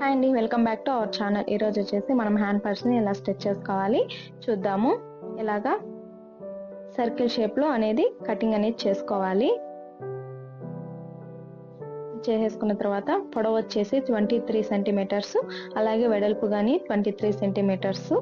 Hi అండి welcome back to our channel. ఈరోజు వచ్చేసి మనం హ్యాండ్ పర్స్ని ఎలా స్టిచ్ చేసుకోవాలి చూద్దాము. ఇలాగా సర్కిల్ షేప్లో అనేది కటింగ్ అనేది చేసుకోవాలి. చేసేసుకున్న తర్వాత పొడవు వచ్చేసి ట్వంటీ త్రీ సెంటీమీటర్స్ అలాగే వెడల్పు కానీ ట్వంటీ త్రీ సెంటీమీటర్స్.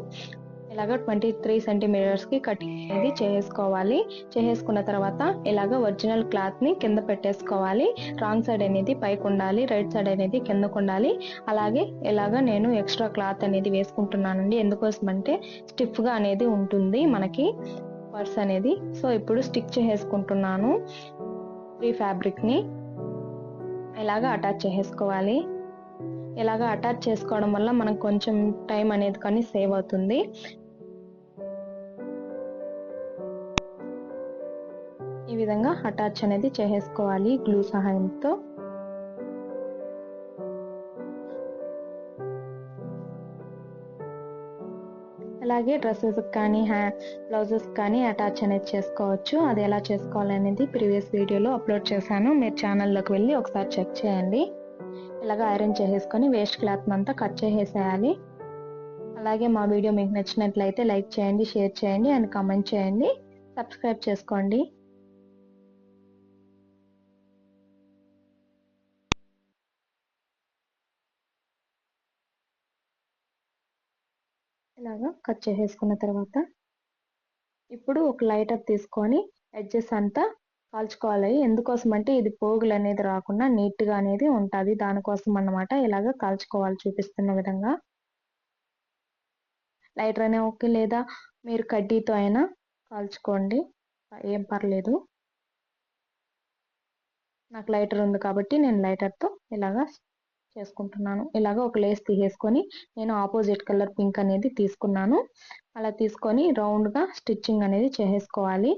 ఇలాగ ట్వంటీ త్రీ సెంటీమీటర్స్కి కటింగ్ అనేది చేసుకోవాలి. చేసేసుకున్న తర్వాత ఇలాగ ఒరిజినల్ క్లాత్ని కింద పెట్టేసుకోవాలి. రాంగ్ సైడ్ అనేది పైకి ఉండాలి రైట్ సైడ్ అనేది కిందకు ఉండాలి. అలాగే ఇలాగ నేను ఎక్స్ట్రా క్లాత్ అనేది వేసుకుంటున్నానండి. ఎందుకోసం అంటే స్టిఫ్గా అనేది ఉంటుంది మనకి పర్స్ అనేది. సో ఇప్పుడు స్టిక్ చేసేసుకుంటున్నాను ఫ్రీ ఫ్యాబ్రిక్ని ఇలాగ అటాచ్ చేసేసుకోవాలి ఇలాగ అటాచ్ చేసుకోవడం వల్ల మనకు కొంచెం టైం అనేది కానీ సేవ్ అవుతుంది. విధంగా అటాచ్ అనేది చేసేసుకోవాలి గ్లూ సహాయంతో. అలాగే డ్రెస్సెస్ కానీ హ్యా బ్లౌజెస్ కానీ అటాచ్ అనేది చేసుకోవచ్చు. అది ఎలా చేసుకోవాలనేది ప్రీవియస్ వీడియోలో అప్లోడ్ చేశాను. మీరు ఛానల్లోకి వెళ్ళి ఒకసారి చెక్ చేయండి. ఇలాగ ఐరన్ చేసేసుకొని వేస్ట్ క్లాత్ అంతా కట్ చేసేసేయాలి. అలాగే మా వీడియో మీకు నచ్చినట్లయితే లైక్ చేయండి షేర్ చేయండి అండ్ కామెంట్ చేయండి. సబ్స్క్రైబ్ చేసుకోండి. ఇలాగా కట్ చేసేసుకున్న తర్వాత ఇప్పుడు ఒక లైటర్ తీసుకొని ఎడ్జెస్ అంతా కాల్చుకోవాలి. ఎందుకోసం అంటే ఇది పోగులు అనేది రాకుండా నీట్గా అనేది ఉంటుంది. దానికోసం అన్నమాట ఇలాగ కాల్చుకోవాలి చూపిస్తున్న విధంగా. లైటర్ అయినా ఓకే లేదా మీరు కడ్డీతో అయినా కాల్చుకోండి. ఏం పర్లేదు. నాకు లైటర్ ఉంది కాబట్టి నేను లైటర్తో ఇలాగా చేసుకుంటున్నాను. ఇలాగ ఒక లేస్ తీసేసుకొని నేను ఆపోజిట్ కలర్ పింక్ అనేది తీసుకున్నాను. అలా తీసుకొని రౌండ్గా స్టిచ్చింగ్ అనేది చేసేసుకోవాలి.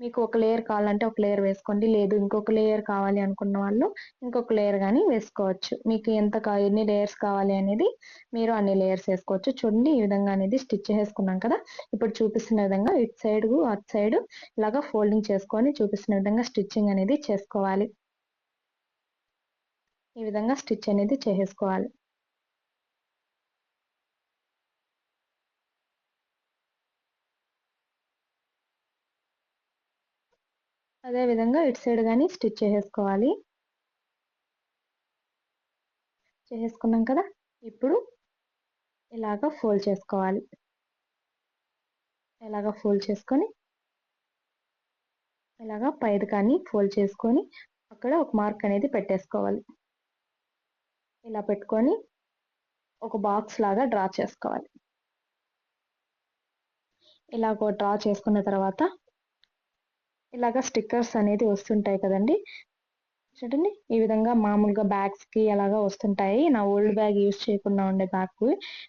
మీకు ఒక లేయర్ కావాలంటే ఒక లేయర్ వేసుకోండి. లేదు ఇంకొక లేయర్ కావాలి అనుకున్న వాళ్ళు ఇంకొక లేయర్ కానీ వేసుకోవచ్చు. మీకు ఎంత ఎన్ని లేయర్స్ కావాలి అనేది మీరు అన్ని లేయర్స్ వేసుకోవచ్చు. చూడండి ఈ విధంగా అనేది స్టిచ్ చేసుకున్నాం కదా. ఇప్పుడు చూపిస్తున్న విధంగా ఇటు సైడ్ అటు సైడ్ ఇలాగా ఫోల్డింగ్ చేసుకొని చూపిస్తున్న విధంగా స్టిచ్చింగ్ అనేది చేసుకోవాలి. ఈ విధంగా స్టిచ్ అనేది చేసేసుకోవాలి. అదేవిధంగా ఇటు సైడ్ కానీ స్టిచ్ చేసేసుకోవాలి. చేసేసుకున్నాం కదా? ఇప్పుడు ఇలాగ ఫోల్డ్ చేసుకోవాలి. ఇలాగ ఫోల్డ్ చేసుకొని ఇలాగ పైది కానీ ఫోల్డ్ చేసుకొని అక్కడ ఒక మార్క్ అనేది పెట్టేసుకోవాలి. ఇలా పెట్టుకొని ఒక బాక్స్ లాగా డ్రా చేసుకోవాలి. ఇలాగ డ్రా చేసుకున్న తర్వాత ఇలాగ స్టిక్కర్స్ అనేది వస్తుంటాయి కదండి. చూడండి ఈ విధంగా మామూలుగా బ్యాగ్స్కి అలాగా వస్తుంటాయి. నా ఓల్డ్ బ్యాగ్ యూజ్ చేయకుండా ఉండే బ్యాగ్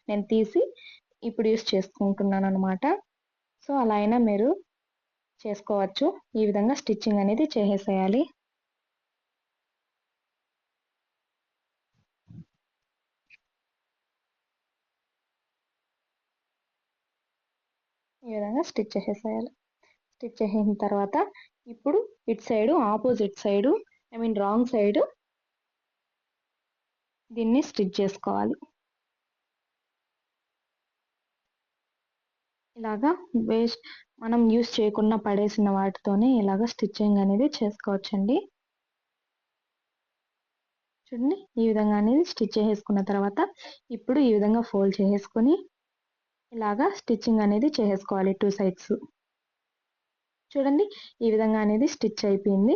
నేను తీసి ఇప్పుడు యూస్ చేసుకుంటున్నాను అనమాట సో అలా అయినా మీరు చేసుకోవచ్చు. ఈ విధంగా స్టిచ్చింగ్ అనేది చేసేసేయాలి. ఈ విధంగా స్టిచ్ చేసేసేయాలి. స్టిచ్ చేసిన తర్వాత ఇప్పుడు ఇటు side opposite side I mean wrong side దీన్ని స్టిచ్ చేసుకోవాలి. ఇలాగా వేస్ట్ మనం యూస్ చేయకుండా పడేసిన వాటితోనే ఇలాగ స్టిచ్చింగ్ అనేది చేసుకోవచ్చండి. చూడండి ఈ విధంగా అనేది స్టిచ్ చేసేసుకున్న తర్వాత ఇప్పుడు ఈ విధంగా ఫోల్డ్ చేసేసుకొని ఇలాగా స్టిచ్చింగ్ అనేది చేసేసుకోవాలి టూ సైడ్స్. చూడండి ఈ విధంగా అనేది స్టిచ్ అయిపోయింది.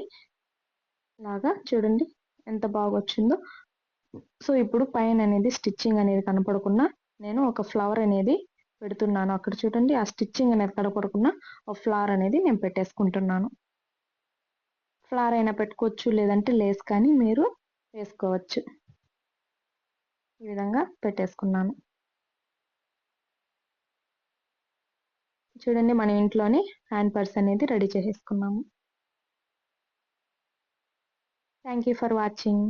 ఇలాగా చూడండి ఎంత బాగా వచ్చిందో. సో ఇప్పుడు పైన అనేది స్టిచ్చింగ్ అనేది కనపడకుండా నేను ఒక ఫ్లవర్ అనేది పెడుతున్నాను. అక్కడ చూడండి ఆ స్టిచ్చింగ్ అనేది కనపడకుండా ఒక ఫ్లవర్ అనేది నేను పెట్టేసుకుంటున్నాను. ఫ్లవర్ అయినా పెట్టుకోవచ్చు లేదంటే లేస్ కానీ మీరు వేసుకోవచ్చు. ఈ విధంగా పెట్టేసుకున్నాను. చూడండి మన ఇంట్లోనే హ్యాండ్ పర్స్ అనేది రెడీ చేసేసుకున్నాము. Thank you for watching